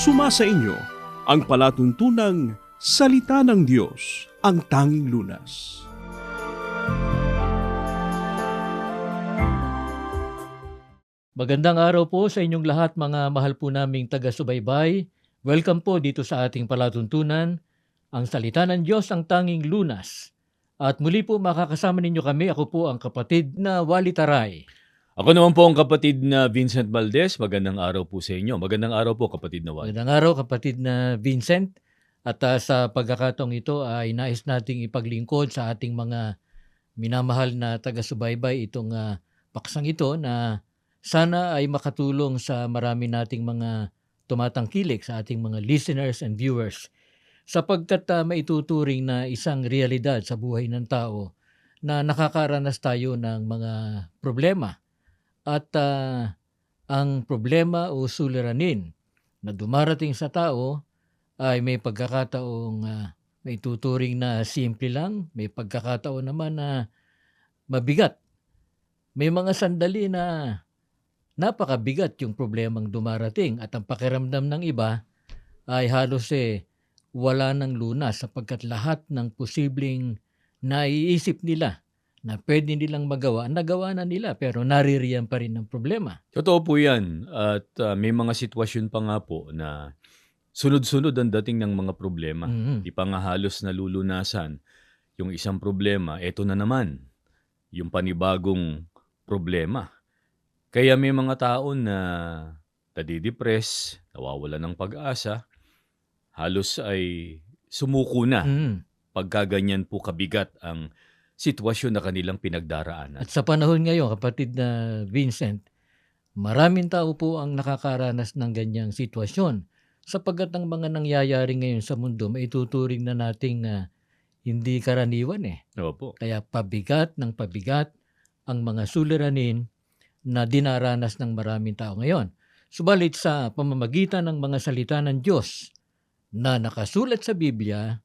Sumasa inyo ang palatuntunang Salita ng Diyos, ang tanging lunas. Magandang araw po sa inyong lahat mga mahal po naming taga-subaybay. Welcome po dito sa ating palatuntunan, ang salita ng Diyos ang tanging lunas. At muli po makakasama ninyo kami, ako po ang kapatid na Wali Taray. Ako naman po ang kapatid na Vincent Valdez. Magandang araw po sa inyo. Magandang araw po kapatid na Juan. Magandang araw kapatid na Vincent. At ah, sa pagkakataong ito ay nais nating ipaglingkod sa ating mga minamahal na taga-subaybay itong ah, paksang ito na sana ay makatulong sa marami nating mga tumatangkilik sa ating mga listeners and viewers sapagkat ah, maituturing na isang realidad sa buhay ng tao na nakakaranas tayo ng mga problema at ah, ang problema o suliranin na dumarating sa tao ay may pagkakataong ah, may tuturing na simple lang, may pagkakataon naman na mabigat. May mga sandali na napakabigat yung problemang dumarating at ang pakiramdam ng iba ay halos eh wala ng lunas sapagkat lahat ng posibleng naiisip nila na pwede nilang magawa, nagawa na nila pero naririyan pa rin ang problema. Totoo po yan. At ah, may mga sitwasyon pa nga po na sunod-sunod ang dating ng mga problema. Mhm. Di pa nga halos nalulunasan yung isang problema. Eto na naman, yung panibagong problema. Kaya may mga tao na nadidepress, nawawala ng pag-asa, halos ay sumuko na Mhm. pagka ganyan po kabigat ang sitwasyon na kanilang pinagdaraanan. At sa panahon ngayon, kapatid na Vincent, maraming tao po ang nakakaranas ng ganyang sitwasyon sapagkat ang mga nangyayari ngayon sa mundo maituturing na nating ah, hindi karaniwan eh. Opo. Kaya pabigat ng pabigat ang mga suliranin na dinaranas ng maraming tao ngayon. Subalit sa pamamagitan ng mga salita ng Diyos na nakasulat sa Biblia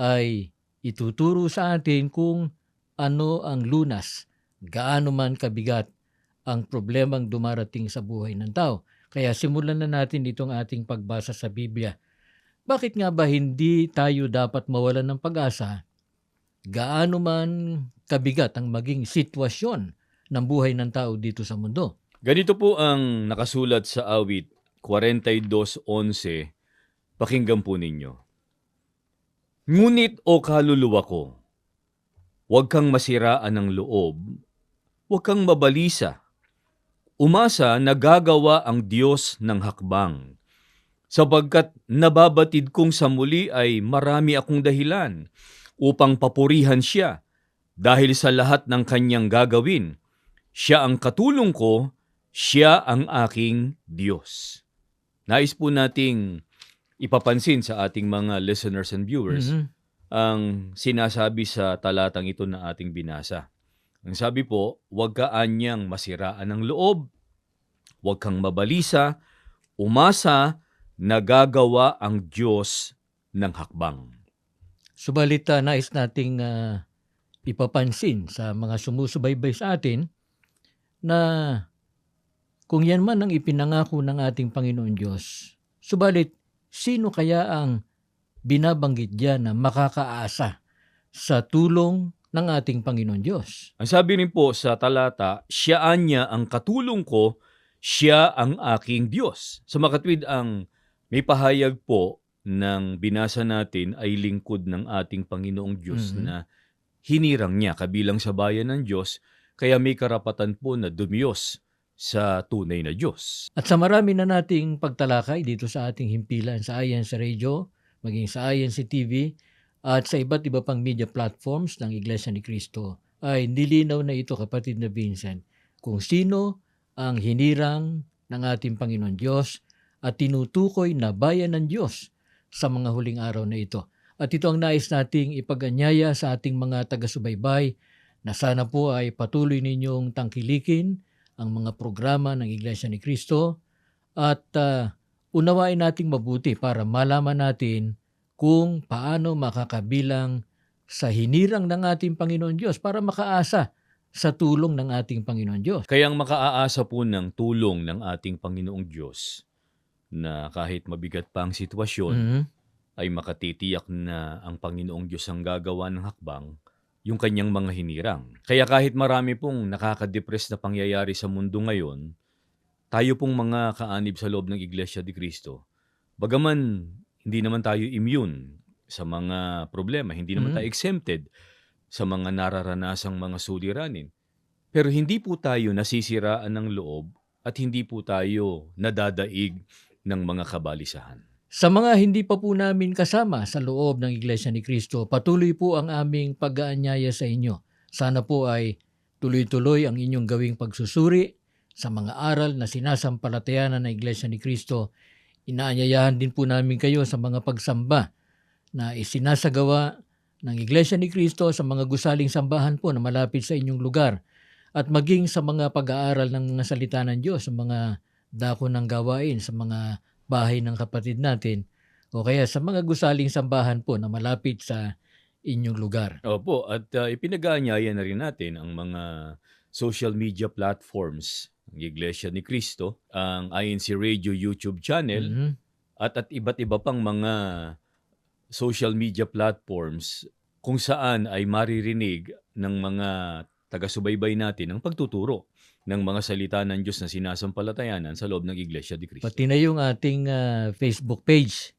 ay ituturo sa atin kung ano ang lunas, gaano man kabigat ang problemang dumarating sa buhay ng tao. Kaya simulan na natin itong ating pagbasa sa Biblia. Bakit nga ba hindi tayo dapat mawalan ng pag-asa gaano man kabigat ang maging sitwasyon ng buhay ng tao dito sa mundo? Ganito po ang nakasulat sa awit 42.11. Pakinggan po ninyo. Ngunit o kaluluwa ko, huwag kang masiraan ng loob, huwag kang mabalisa. Umasa na gagawa ang Diyos ng hakbang. Sapagkat nababatid kong sa muli ay marami akong dahilan upang papurihan siya dahil sa lahat ng kanyang gagawin. Siya ang katulong ko, siya ang aking Diyos. Nais po nating ipapansin sa ating mga listeners and viewers Mhm. Ang sinasabi sa talatang ito na ating binasa. Ang sabi po, huwag ka anyang masiraan ng loob, huwag kang mabalisa, umasa na gagawa ang Diyos ng hakbang. Subalit ah, nais nating ah, ipapansin sa mga sumusubaybay sa atin na kung yan man ang ipinangako ng ating Panginoon Diyos, subalit sino kaya ang binabanggit diyan na makakaasa sa tulong ng ating Panginoon Diyos? Ang sabi rin po sa talata, siyaan niya ang katulong ko, siya ang aking Diyos. Sa makatwid ang may pahayag po ng binasa natin ay lingkod ng ating Panginoong Diyos Mhm. na hinirang niya kabilang sa bayan ng Diyos, kaya may karapatan po na dumiyos sa tunay na Diyos. At sa marami na nating pagtalakay dito sa ating himpilan sa Ayan sa Radio, maging sa Ayan sa TV, at sa iba't iba pang media platforms ng Iglesia ni Cristo, ay nilinaw na ito kapatid na Vincent kung sino ang hinirang ng ating Panginoon Diyos at tinutukoy na bayan ng Diyos sa mga huling araw na ito. At ito ang nais nating ipaganyaya sa ating mga taga-subaybay na sana po ay patuloy ninyong tangkilikin ang mga programa ng Iglesia ni Cristo at ah, unawain nating mabuti para malaman natin kung paano makakabilang sa hinirang ng ating Panginoon Diyos para makaasa sa tulong ng ating Panginoon Diyos. Kaya ang makaaasa po ng tulong ng ating Panginoong Diyos, na kahit mabigat pa ang sitwasyon, Mhm. ay makatitiyak na ang Panginoong Diyos ang gagawa ng hakbang yung kanyang mga hinirang. Kaya kahit marami pong nakakadepress na pangyayari sa mundo ngayon, tayo pong mga kaanib sa loob ng Iglesia de Cristo, bagaman hindi naman tayo immune sa mga problema, hindi naman Mhm. tayo exempted sa mga nararanasang mga suliranin, pero hindi po tayo nasisiraan ng loob at hindi po tayo nadadaig ng mga kabalisahan. Sa mga hindi pa po namin kasama sa loob ng Iglesia ni Cristo, patuloy po ang aming pag-aanyaya sa inyo. Sana po ay tuloy-tuloy ang inyong gawing pagsusuri sa mga aral na sinasampalatayanan ng Iglesia ni Cristo. Inaanyayahan din po namin kayo sa mga pagsamba na isinasagawa ng Iglesia ni Cristo sa mga gusaling sambahan po na malapit sa inyong lugar at maging sa mga pag-aaral ng mga salita ng Diyos, sa mga dako ng gawain, sa mga bahay ng kapatid natin o kaya sa mga gusaling sambahan po na malapit sa inyong lugar. Opo, at uh, ipinag-aanyaya na rin natin ang mga social media platforms ng Iglesia ni Cristo, ang INC Radio YouTube channel, Mhm. at at iba't iba pang mga social media platforms kung saan ay maririnig ng mga taga-subaybay natin ang pagtuturo ng mga salita ng Diyos na sinasampalatayanan sa loob ng Iglesia ni Cristo. Pati na yung ating ah, Facebook page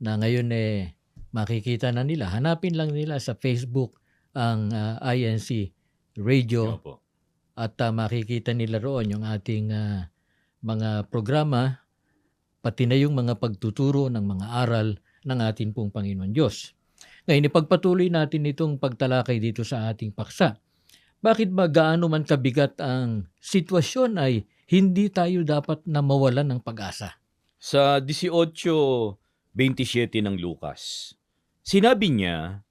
na ngayon eh makikita na nila. Hanapin lang nila sa Facebook ang ah, INC Radio Opo. At ah, makikita nila roon yung ating ah, mga programa pati na yung mga pagtuturo ng mga aral ng ating pong Panginoon Diyos. Ngayon, ipagpatuloy natin itong pagtalakay dito sa ating paksa. Bakit ba gaano man kabigat ang sitwasyon ay hindi tayo dapat na mawalan ng pag-asa? Sa 18.27 ng Lucas, sinabi niya,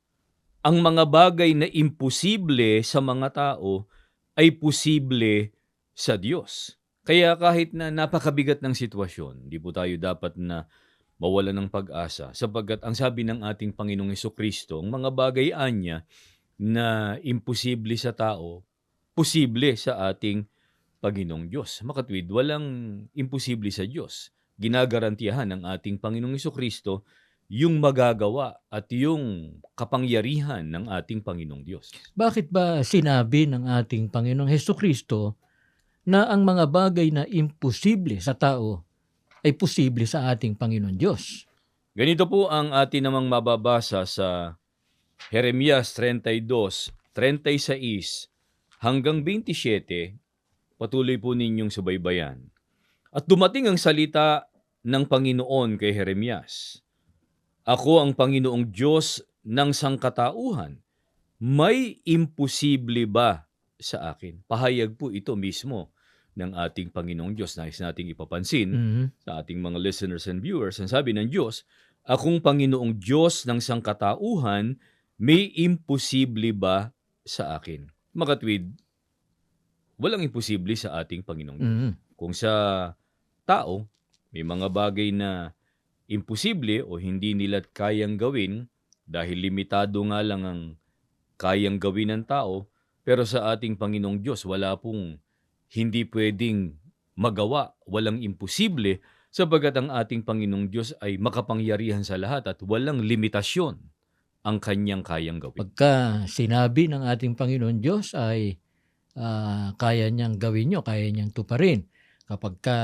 ang mga bagay na imposible sa mga tao ay posible sa Diyos. Kaya kahit na napakabigat ng sitwasyon, hindi po tayo dapat na mawala ng pag-asa sapagkat ang sabi ng ating Panginoong Heso Kristo, ang mga bagay anya na imposible sa tao, posible sa ating Panginoong Diyos. Makatwid, walang imposible sa Diyos. Ginagarantiyahan ng ating Panginoong Heso Kristo yung magagawa at yung kapangyarihan ng ating Panginoong Diyos. Bakit ba sinabi ng ating Panginoong Heso Kristo na ang mga bagay na imposible sa tao ay posible sa ating Panginoon Diyos? Ganito po ang atin namang mababasa sa Jeremias 32, 36 hanggang 27. Patuloy po ninyong subaybayan. At dumating ang salita ng Panginoon kay Jeremias. Ako ang Panginoong Diyos ng sangkatauhan. May imposible ba sa akin? Pahayag po ito mismo ng ating Panginoong Diyos. Nais nating ipapansin Mhm. sa ating mga listeners and viewers. Ang sabi ng Diyos, Akong Panginoong Diyos ng sangkatauhan, may imposible ba sa akin? Makatwid, walang imposible sa ating Panginoong Diyos. Mhm. Kung sa tao, may mga bagay na imposible o hindi nila kayang gawin dahil limitado nga lang ang kayang gawin ng tao, pero sa ating Panginoong Diyos, wala pong hindi pwedeng magawa, walang imposible, sabagat ang ating Panginoong Diyos ay makapangyarihan sa lahat at walang limitasyon ang kanyang kayang gawin. Pagka sinabi ng ating Panginoon Diyos ay ah, kaya niyang gawin nyo, kaya niyang tuparin. Kapag ka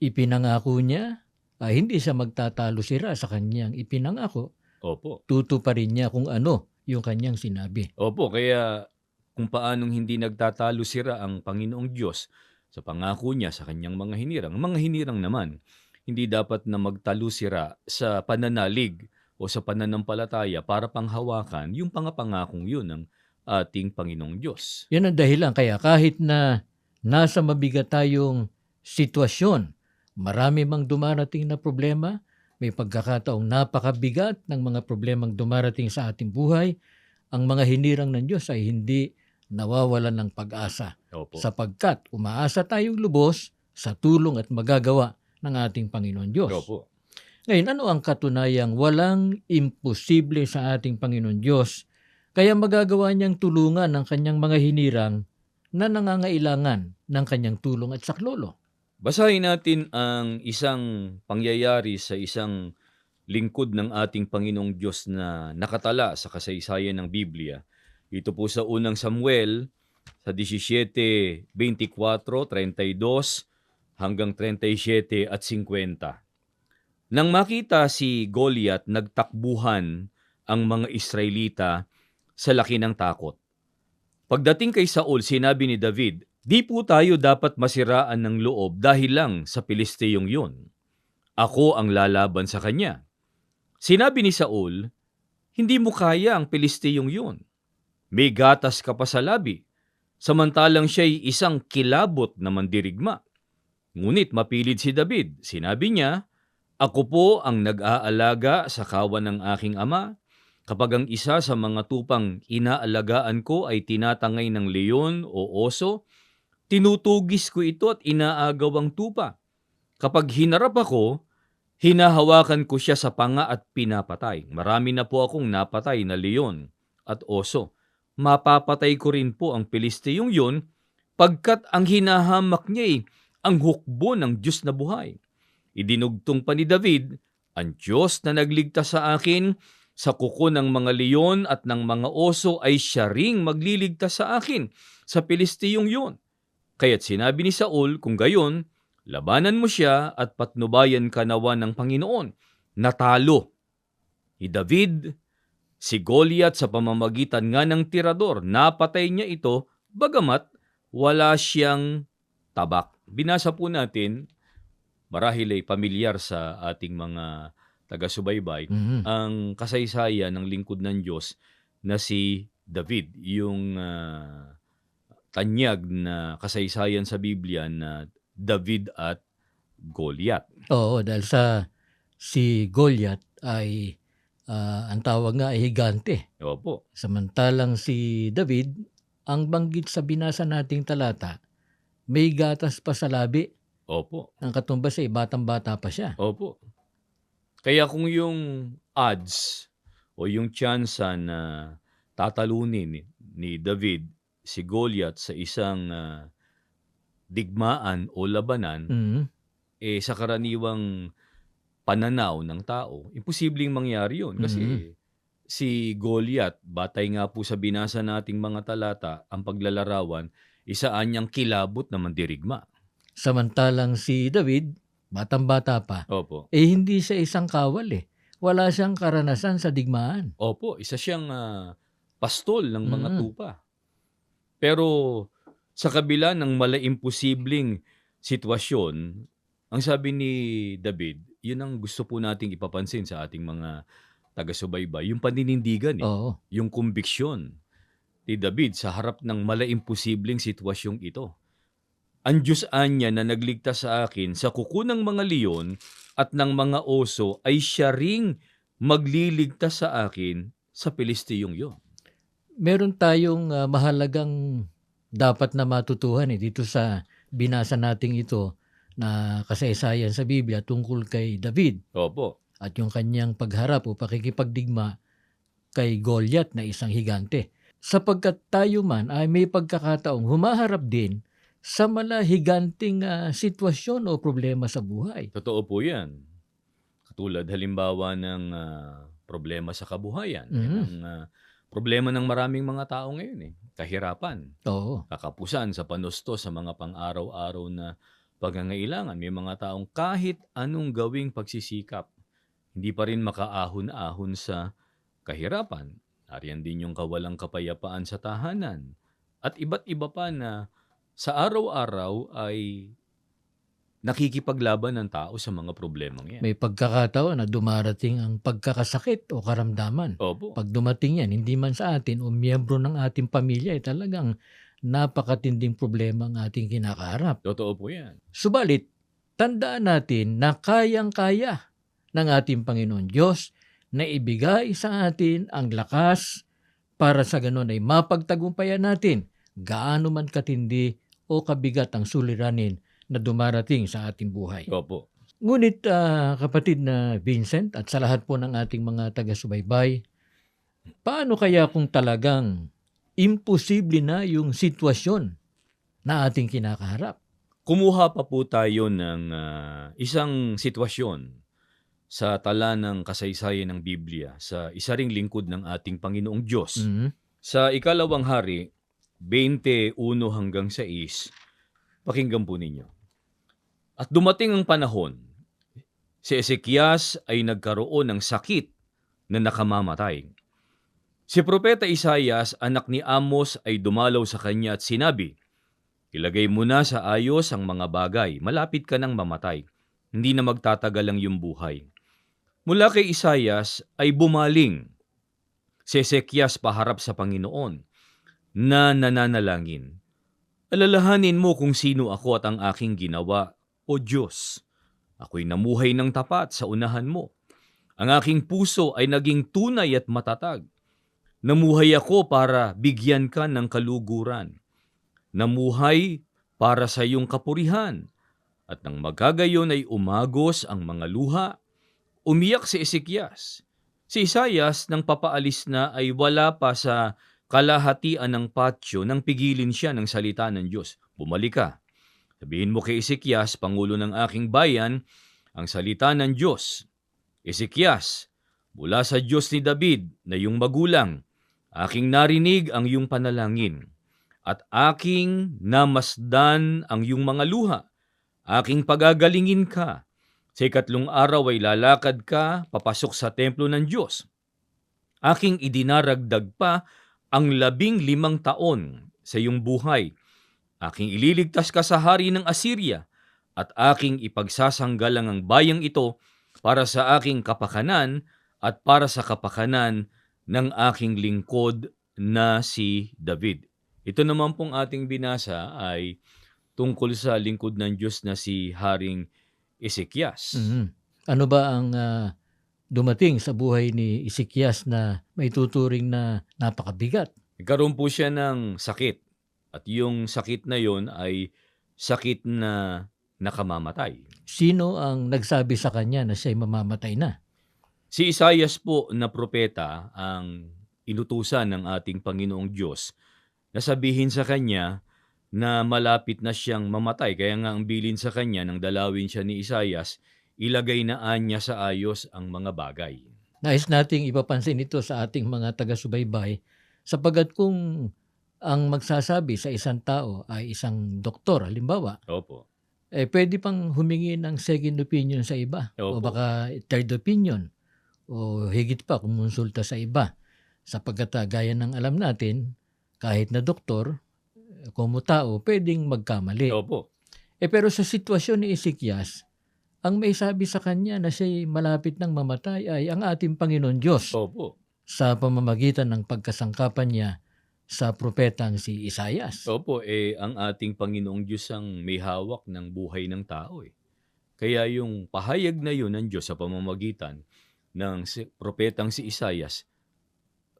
ipinangako niya, ay hindi siya magtatalo sira sa kanyang ipinangako, Opo. tutuparin niya kung ano yung kanyang sinabi. Opo, kaya kung paanong hindi nagtatalo sira ang Panginoong Diyos sa pangako niya sa kanyang mga hinirang. Ang mga hinirang naman, hindi dapat na magtalo sira sa pananalig o sa pananampalataya para panghawakan yung pangapangakong yun ng ating Panginoong Diyos. Yan ang dahilan. Kaya kahit na nasa mabigat tayong sitwasyon, marami mang dumarating na problema, may pagkakataong napakabigat ng mga problemang dumarating sa ating buhay, ang mga hinirang ng Diyos ay hindi nawawalan ng pag-asa Opo. sapagkat umaasa tayong lubos sa tulong at magagawa ng ating Panginoon Diyos. Opo. Ngayon, ano ang katunayang walang imposible sa ating Panginoon Diyos kaya magagawa niyang tulungan ng kanyang mga hinirang na nangangailangan ng kanyang tulong at saklolo? Basahin natin ang isang pangyayari sa isang lingkod ng ating Panginoong Diyos na nakatala sa kasaysayan ng Biblia. Ito po sa unang Samuel sa 17, 24, 32 hanggang 37 at 50. Nang makita si Goliath, nagtakbuhan ang mga Israelita sa laki ng takot. Pagdating kay Saul, sinabi ni David, Di po tayo dapat masiraan ng loob dahil lang sa Pilisteyong yun. Ako ang lalaban sa kanya. Sinabi ni Saul, Hindi mo kaya ang Pilisteyong yun. May gatas ka pa sa labi, samantalang siya'y isang kilabot na mandirigma. Ngunit mapilid si David. Sinabi niya, Ako po ang nag-aalaga sa kawan ng aking ama. Kapag ang isa sa mga tupang inaalagaan ko ay tinatangay ng leon o oso, tinutugis ko ito at inaagaw ang tupa. Kapag hinarap ako, hinahawakan ko siya sa panga at pinapatay. Marami na po akong napatay na leon at oso. Mapapatay ko rin po ang Pilisteyong yun pagkat ang hinahamak niya ay ang hukbo ng Diyos na buhay. Idinugtong pa ni David, ang Diyos na nagligtas sa akin sa kuko ng mga leon at ng mga oso ay siya ring magliligtas sa akin sa Pilisteyong yun. Kaya't sinabi ni Saul, kung gayon, labanan mo siya at patnubayan ka nawa ng Panginoon. Natalo. Ni David, si Goliath sa pamamagitan nga ng tirador, napatay niya ito, bagamat wala siyang tabak. Binasa po natin, marahil ay pamilyar sa ating mga taga-subaybay, Mhm. ang kasaysayan ng lingkod ng Diyos na si David, yung ah, tanyag na kasaysayan sa Biblia na David at Goliath. Oo, dahil sa si Goliath ay ah, ang tawag nga ay higante. Opo. Samantalang si David, ang banggit sa binasa nating talata, may gatas pa sa labi. Opo. Ang katumbas ay batang-bata pa siya. Opo. Kaya kung yung odds o yung tsansa na tatalunin ni, ni David si Goliath sa isang ah, digmaan o labanan, Mhm. eh sa karaniwang pananaw ng tao, imposibleng mangyari yun. Kasi Mhm. si Goliath, batay nga po sa binasa nating mga talata, ang paglalarawan, isaan niyang kilabot na mandirigma. Samantalang si David, batang-bata pa, Opo. eh hindi siya isang kawal eh. Wala siyang karanasan sa digmaan. Opo, isa siyang ah, pastol ng mga Mm. tupa. Pero sa kabila ng malaimposibleng sitwasyon, ang sabi ni David, yun ang gusto po nating ipapansin sa ating mga taga-subaybay, yung paninindigan, eh, Oo. yung kumbiksyon ni David sa harap ng malaimposibleng sitwasyong ito. Ang Diyos anya na nagligtas sa akin sa kuko ng mga leon at ng mga oso ay siya ring magliligtas sa akin sa Pilistiyong yon. Meron tayong ah, mahalagang dapat na matutuhan eh, dito sa binasa nating ito na kasaysayan sa Biblia tungkol kay David Opo. at yung kanyang pagharap o pakikipagdigma kay Goliath na isang higante. Sapagkat tayo man ay may pagkakataong humaharap din sa malahiganting ah, sitwasyon o problema sa buhay. Totoo po yan. Katulad halimbawa ng ah, problema sa kabuhayan. Yan Mhm. ang ah, problema ng maraming mga tao ngayon eh. Kahirapan, Oo. kakapusan sa panusto sa mga pang-araw-araw na pagangailangan. May mga taong kahit anong gawing pagsisikap, hindi pa rin makaahon-ahon sa kahirapan. Nariyan din yung kawalang kapayapaan sa tahanan. At iba't iba pa na sa araw-araw ay nakikipaglaban ng tao sa mga problemang yan. May pagkakataon na dumarating ang pagkakasakit o karamdaman. Opo. Pag dumating yan, hindi man sa atin o miyembro ng ating pamilya, eh, talagang napakatinding problema ang ating kinakaharap. Totoo po yan. Subalit, tandaan natin na kayang-kaya ng ating Panginoon Diyos na ibigay sa atin ang lakas para sa ganun ay mapagtagumpayan natin gaano man katindi o kabigat ang suliranin na dumarating sa ating buhay. Opo. Ngunit ah, kapatid na Vincent at sa lahat po ng ating mga taga-subaybay, paano kaya kung talagang imposible na yung sitwasyon na ating kinakaharap? Kumuha pa po tayo ng ah, isang sitwasyon sa tala ng kasaysayan ng Biblia sa isa ring lingkod ng ating Panginoong Diyos. Mhm. Sa ikalawang hari, 21 hanggang 6, pakinggan po ninyo. At dumating ang panahon, si Ezekias ay nagkaroon ng sakit na nakamamatay. Si Propeta Isayas, anak ni Amos, ay dumalaw sa kanya at sinabi, Ilagay mo na sa ayos ang mga bagay, malapit ka nang mamatay. Hindi na magtatagal ang iyong buhay. Mula kay Isayas ay bumaling si Ezekias paharap sa Panginoon na nananalangin. Alalahanin mo kung sino ako at ang aking ginawa, O Diyos. Ako'y namuhay ng tapat sa unahan mo. Ang aking puso ay naging tunay at matatag. Namuhay ako para bigyan ka ng kaluguran. Namuhay para sa iyong kapurihan. At nang magagayon ay umagos ang mga luha. Umiyak si Ezekias. Si Isayas nang papaalis na ay wala pa sa kalahatian ng patio nang pigilin siya ng salita ng Diyos. Bumalik ka. Sabihin mo kay Ezekias, Pangulo ng aking bayan, ang salita ng Diyos. Ezekias, mula sa Diyos ni David na iyong magulang, aking narinig ang iyong panalangin at aking namasdan ang iyong mga luha. Aking pagagalingin ka. Sa ikatlong araw ay lalakad ka papasok sa templo ng Diyos. Aking idinaragdag pa ang labing limang taon sa iyong buhay. Aking ililigtas ka sa hari ng Assyria at aking ipagsasanggalang ang bayang ito para sa aking kapakanan at para sa kapakanan ng aking lingkod na si David. Ito naman pong ating binasa ay tungkol sa lingkod ng Diyos na si Haring Ezekias. Mhm. Ano ba ang ah, dumating sa buhay ni Ezekias na may tuturing na napakabigat? Nagkaroon po siya ng sakit. At yung sakit na yon ay sakit na nakamamatay. Sino ang nagsabi sa kanya na siya'y mamamatay na? Si Isaias po na propeta ang inutusan ng ating Panginoong Diyos na sabihin sa kanya na malapit na siyang mamatay. Kaya nga ang bilin sa kanya nang dalawin siya ni Isaias, ilagay na niya sa ayos ang mga bagay. Nais nating ipapansin ito sa ating mga taga-subaybay sapagat kung ang magsasabi sa isang tao ay isang doktor, halimbawa, Opo. eh pwede pang humingi ng second opinion sa iba o Opo. baka third opinion o higit pa kumonsulta sa iba sapagkat ah, gaya ng alam natin kahit na doktor kung tao pwedeng magkamali Opo. eh pero sa sitwasyon ni Ezekias ang may sabi sa kanya na siya'y malapit ng mamatay ay ang ating Panginoon Diyos Opo. sa pamamagitan ng pagkasangkapan niya sa propetang si Isayas. Opo, eh, ang ating Panginoong Diyos ang may hawak ng buhay ng tao. Eh. Kaya yung pahayag na yun ng Diyos sa pamamagitan ng si, propetang si Isayas,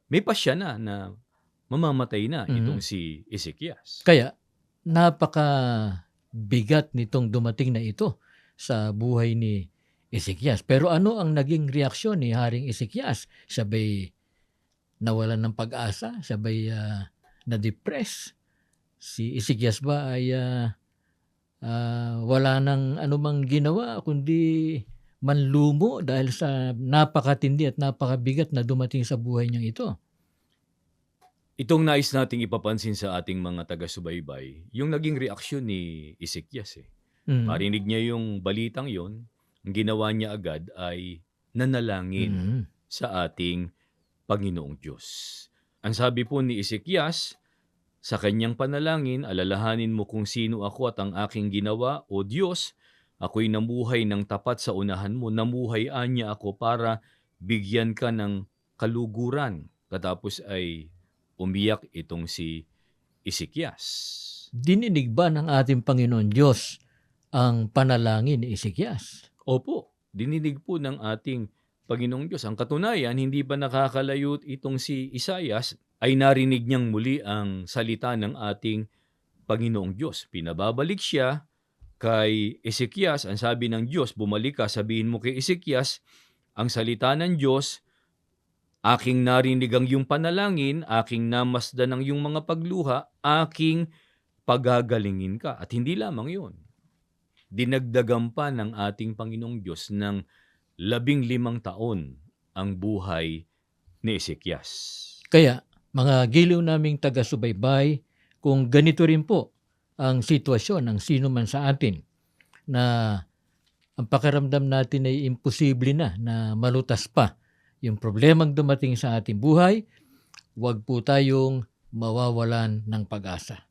may pasya na na mamamatay na Mhm. itong si Ezekias. Kaya napaka bigat nitong dumating na ito sa buhay ni Ezekias. Pero ano ang naging reaksyon ni Haring Ezekias? Siya ba'y nawalan ng pag-asa? Siya ba'y ah, na-depress? Si Ezekias ba ay ah, wala nang anumang ginawa kundi manlumo dahil sa napakatindi at napakabigat na dumating sa buhay niyang ito? Itong nais nating ipapansin sa ating mga taga-subaybay, yung naging reaksyon ni Ezekias. Eh. Mm. Marinig niya yung balitang yon, ang ginawa niya agad ay nanalangin. Mm. sa ating Panginoong Diyos. Ang sabi po ni Ezekias, sa kanyang panalangin, alalahanin mo kung sino ako at ang aking ginawa, O Diyos, ako'y namuhay ng tapat sa unahan mo, namuhay anya ako para bigyan ka ng kaluguran. Katapos ay umiyak itong si Ezekias. Dininig ba ng ating Panginoon Diyos ang panalangin ni Ezekias? Opo, dininig po ng ating Panginoong Diyos. Ang katunayan, hindi ba nakakalayo itong si Isayas ay narinig niyang muli ang salita ng ating Panginoong Diyos. Pinababalik siya kay Ezekias. Ang sabi ng Diyos, bumalik ka, sabihin mo kay Ezekias, ang salita ng Diyos, aking narinig ang iyong panalangin, aking namasdan ang iyong mga pagluha, aking pagagalingin ka. At hindi lamang yun. dinagdagan pa ng ating Panginoong Diyos ng labing limang taon ang buhay ni Ezekias. Kaya, mga giliw naming taga-subaybay, kung ganito rin po ang sitwasyon ng sino man sa atin na ang pakiramdam natin ay imposible na na malutas pa yung problemang dumating sa ating buhay, huwag po tayong mawawalan ng pag-asa.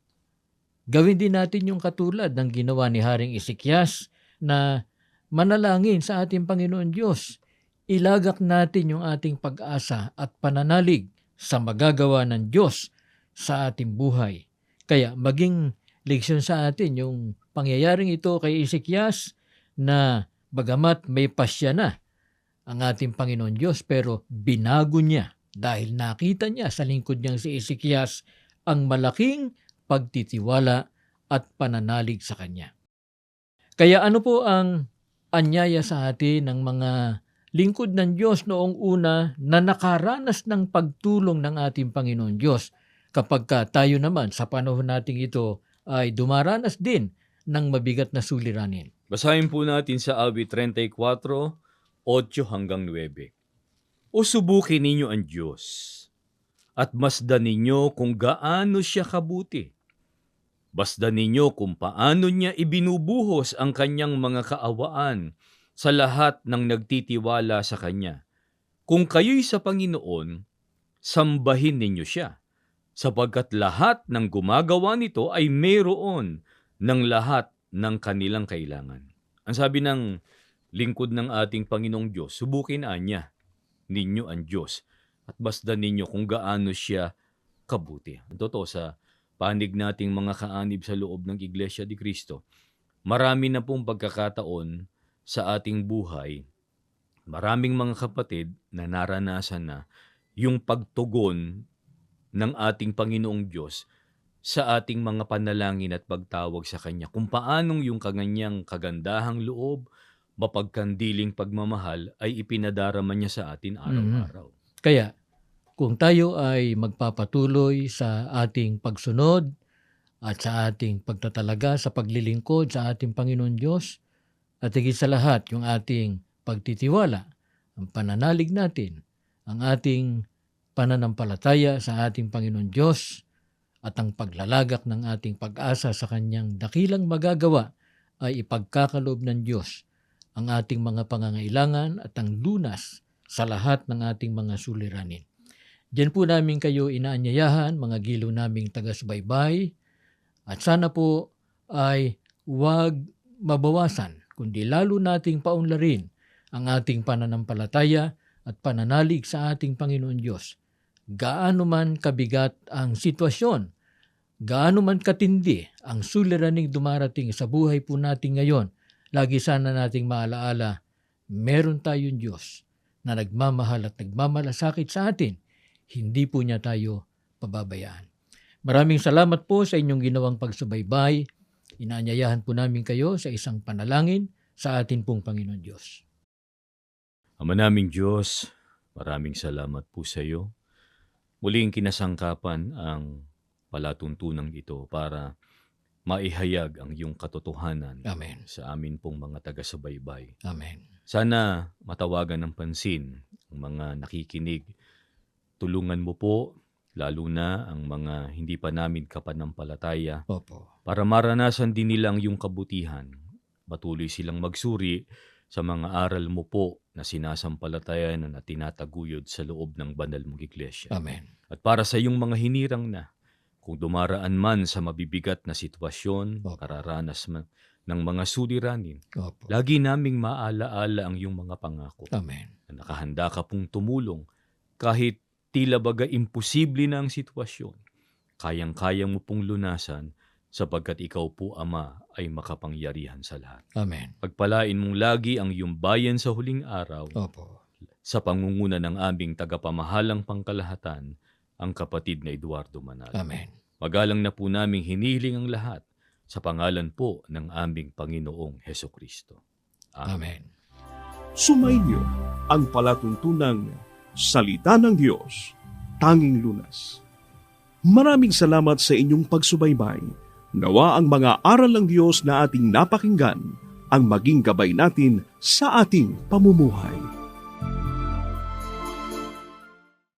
Gawin din natin yung katulad ng ginawa ni Haring Isikyas na manalangin sa ating Panginoon Diyos. Ilagak natin yung ating pag-asa at pananalig sa magagawa ng Diyos sa ating buhay. Kaya maging leksyon sa atin yung pangyayaring ito kay Isikyas na bagamat may pasya na ang ating Panginoon Diyos pero binago niya dahil nakita niya sa lingkod niyang si Ezekias ang malaking pagtitiwala at pananalig sa Kanya. Kaya ano po ang anyaya sa atin ng mga lingkod ng Diyos noong una na nakaranas ng pagtulong ng ating Panginoon Diyos kapag ka tayo naman sa panahon nating ito ay dumaranas din ng mabigat na suliranin. Basahin po natin sa awit 34, 8 hanggang 9. O subukin ninyo ang Diyos at masdan ninyo kung gaano siya kabuti. Basdan ninyo kung paano niya ibinubuhos ang kanyang mga kaawaan sa lahat ng nagtitiwala sa kanya. Kung kayo'y sa Panginoon, sambahin ninyo siya, sapagkat lahat ng gumagawa nito ay mayroon ng lahat ng kanilang kailangan. Ang sabi ng lingkod ng ating Panginoong Diyos, subukin niya ninyo ang Diyos at basdan ninyo kung gaano siya kabuti. Ang totoo sa panig nating mga kaanib sa loob ng Iglesia di Cristo, marami na pong pagkakataon sa ating buhay, maraming mga kapatid na naranasan na yung pagtugon ng ating Panginoong Diyos sa ating mga panalangin at pagtawag sa Kanya. Kung paanong yung kaganyang kagandahang loob, mapagkandiling pagmamahal ay ipinadarama niya sa atin araw-araw. Kaya, kung tayo ay magpapatuloy sa ating pagsunod at sa ating pagtatalaga sa paglilingkod sa ating Panginoon Diyos, at higit sa lahat yung ating pagtitiwala, ang pananalig natin, ang ating pananampalataya sa ating Panginoon Diyos, at ang paglalagak ng ating pag-asa sa Kanyang dakilang magagawa ay ipagkakaloob ng Diyos ang ating mga pangangailangan at ang lunas sa lahat ng ating mga suliranin. Diyan po namin kayo inaanyayahan, mga gilo naming taga-subaybay, at sana po ay huwag mabawasan, kundi lalo nating paunlarin ang ating pananampalataya at pananalig sa ating Panginoon Diyos. Gaano man kabigat ang sitwasyon, gaano man katindi ang suliraning dumarating sa buhay po natin ngayon, Lagi sana nating maalaala, meron tayong Diyos na nagmamahal at nagmamalasakit sa atin. Hindi po niya tayo pababayaan. Maraming salamat po sa inyong ginawang pagsubaybay. Inaanyayahan po namin kayo sa isang panalangin sa atin pong Panginoon Diyos. Ama naming Diyos, maraming salamat po sa iyo. Muling kinasangkapan ang palatuntunan ito para maihayag ang iyong katotohanan Amen. sa amin pong mga taga-subaybay. Amen. Sana matawagan ng pansin ang mga nakikinig. Tulungan mo po, lalo na ang mga hindi pa namin kapanampalataya, Opo. para maranasan din nila ang iyong kabutihan. Patuloy silang magsuri sa mga aral mo po na sinasampalatayan na tinataguyod sa loob ng banal mong iglesia. Amen. At para sa iyong mga hinirang na, kung dumaraan man sa mabibigat na sitwasyon, Opo. kararanas man ng mga suliranin, Opo. lagi naming maalaala ang iyong mga pangako Amen. na nakahanda ka pong tumulong kahit tila baga imposible na ang sitwasyon. Kayang-kaya mo pong lunasan sapagkat ikaw po, Ama, ay makapangyarihan sa lahat. Amen. Pagpalain mong lagi ang iyong bayan sa huling araw Opo. sa pangunguna ng aming tagapamahalang pangkalahatan, ang kapatid na Eduardo Manalo. Amen. Magalang na po naming hiniling ang lahat sa pangalan po ng aming Panginoong Heso Kristo. Amen. Sumainyo ang palatuntunang Salita ng Diyos, Tanging Lunas. Maraming salamat sa inyong pagsubaybay. Nawa ang mga aral ng Diyos na ating napakinggan ang maging gabay natin sa ating pamumuhay.